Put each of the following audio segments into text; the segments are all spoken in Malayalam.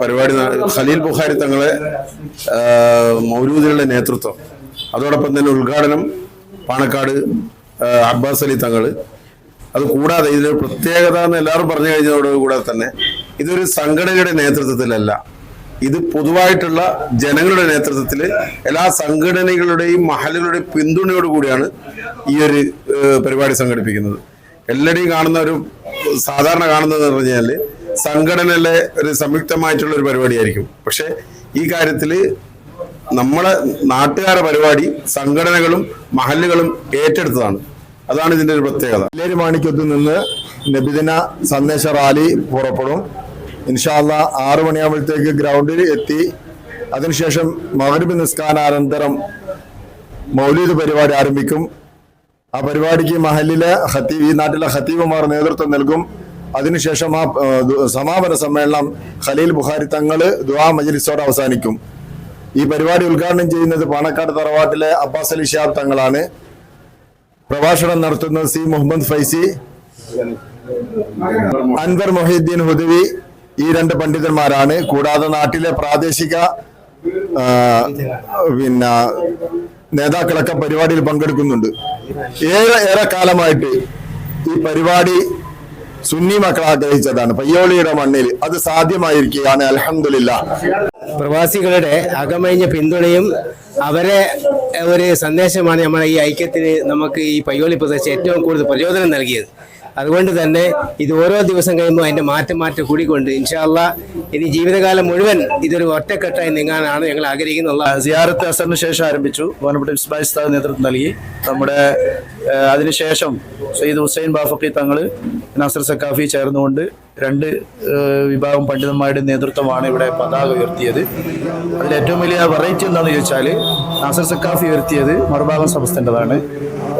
പരിപാടി ഖലീൽ ബുഖാരി തങ്ങളെ ആ, മൗലൂദികളുടെ നേതൃത്വം. അതോടൊപ്പം തന്നെ ഉദ്ഘാടനം പാണക്കാട് അബ്ബാസ് അലി തങ്ങൾ അത് കൂടാതെ ഇതിലൊരു പ്രത്യേകത എന്ന് എല്ലാവരും പറഞ്ഞു കഴിഞ്ഞതോടുകൂടെ തന്നെ ഇതൊരു സംഘടനയുടെ നേതൃത്വത്തിലല്ല. ഇത് പൊതുവായിട്ടുള്ള ജനങ്ങളുടെ നേതൃത്വത്തിൽ എല്ലാ സംഘടനകളുടെയും മഹലുകളുടെയും പിന്തുണയോട് കൂടിയാണ് ഈ ഒരു പരിപാടി സംഘടിപ്പിക്കുന്നത്. എല്ലാവരെയും കാണുന്ന ഒരു സാധാരണ കാണുന്നത് എന്ന് സംഘടനയിലെ ഒരു സംയുക്തമായിട്ടുള്ള ഒരു പരിപാടിയായിരിക്കും. പക്ഷെ ഈ കാര്യത്തിൽ നമ്മളെ നാട്ടുകാരുടെ പരിപാടി സംഘടനകളും മഹല്ലുകളും ഏറ്റെടുത്തതാണ്. അതാണ് ഇതിന്റെ ഒരു പ്രത്യേകത. ഇല്ലേരി മാണിക്യത്ത് നിന്ന് നബിദിന സന്ദേശ റാലി പുറപ്പെടും. ഇൻഷാല്ല ആറു മണിയാകുമ്പോഴത്തേക്ക് ഗ്രൗണ്ടിൽ എത്തി. അതിനുശേഷം മകരബ് നിസ്കാനാനന്തരം മൗലീദ് പരിപാടി ആരംഭിക്കും. ആ പരിപാടിക്ക് മഹലിലെ ഹത്തീബ് ഈ നാട്ടിലെ ഹത്തീബുമാർ നേതൃത്വം നൽകും. അതിനുശേഷം ആ സമാപന സമ്മേളനം ഖലീൽ ബുഖാരി തങ്ങൾ ദുആ മജ്ലിസോടെ അവസാനിക്കും. ഈ പരിപാടി ഉദ്ഘാടനം ചെയ്യുന്നത് പാണക്കാട് തറവാട്ടിലെ അബ്ബാസ് അലി ഷാബ് തങ്ങളാണ്. പ്രഭാഷണം നടത്തുന്നത് സി മുഹമ്മദ് ഫൈസി അൻവർ മൊഹീദ്ദീൻ ഹുദവി ഈ രണ്ട് പണ്ഡിതന്മാരാണ്. കൂടാതെ നാട്ടിലെ പ്രാദേശിക പിന്നെ നേതാക്കളൊക്കെ പരിപാടിയിൽ പങ്കെടുക്കുന്നുണ്ട്. ഏറെ ഏറെ കാലമായിട്ട് ഈ പരിപാടി സുന്നി മക്കൾ ആഗ്രഹിച്ചതാണ് പയ്യോളിയുടെ മണ്ണിൽ അത് സാധ്യമായിരിക്കുകയാണ്. അലഹമില്ല പ്രവാസികളുടെ അകമഴിഞ്ഞ പിന്തുണയും അവരെ ഒരു സന്ദേശമാണ് നമ്മുടെ ഈ ഐക്യത്തിന് നമുക്ക് ഈ പയ്യോളി പ്രദേശം ഏറ്റവും കൂടുതൽ പ്രചോദനം നൽകിയത്. അതുകൊണ്ട് തന്നെ ഇത് ഓരോ ദിവസം കഴിയുമ്പോൾ അതിന്റെ മാറ്റം മാറ്റം കൂടിക്കൊണ്ട് ഇൻഷാല്ല ഇനി ജീവിതകാലം മുഴുവൻ ഇതൊരു ഒറ്റക്കെട്ടായി നീങ്ങാനാണ് ഞങ്ങൾ ആഗ്രഹിക്കുന്നുള്ള സിയാറത്ത് അസറിന് ശേഷം ആരംഭിച്ചു. ബഹുമാനപ്പെട്ട ഉസ്താദ് നേതൃത്വം നൽകി. നമ്മുടെ അതിനുശേഷം സയ്യിദ് ഹുസൈൻ ബാഫക്കി തങ്ങൾ നസർ സക്കാഫി ചേർന്നുകൊണ്ട് രണ്ട് വിഭാഗം പണ്ഡിതന്മാരുടെ നേതൃത്വമാണ് ഇവിടെ പതാക ഉയർത്തിയത്. അതിൽ ഏറ്റവും വലിയ വെറൈറ്റി എന്താണെന്ന് ചോദിച്ചാൽ നസർ സക്കാഫി ഉയർത്തിയത് മറുഭാഗം സംസ്ഥന്റെതാണ്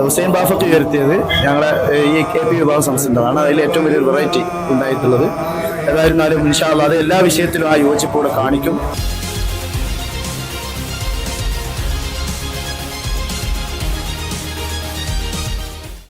ഹുസൈൻ ബാഫക്ക് ഉയർത്തിയത് ഞങ്ങളെ ഈ കെ പി വിഭാഗം സംസ്ഥാനമാണ് അതിൽ ഏറ്റവും വലിയൊരു വെറൈറ്റി ഉണ്ടായിട്ടുള്ളത്. ഏതായിരുന്നാലും ഇൻഷാല്ല അത് എല്ലാ വിഷയത്തിലും ആ യോജിപ്പോടെ കാണിക്കും.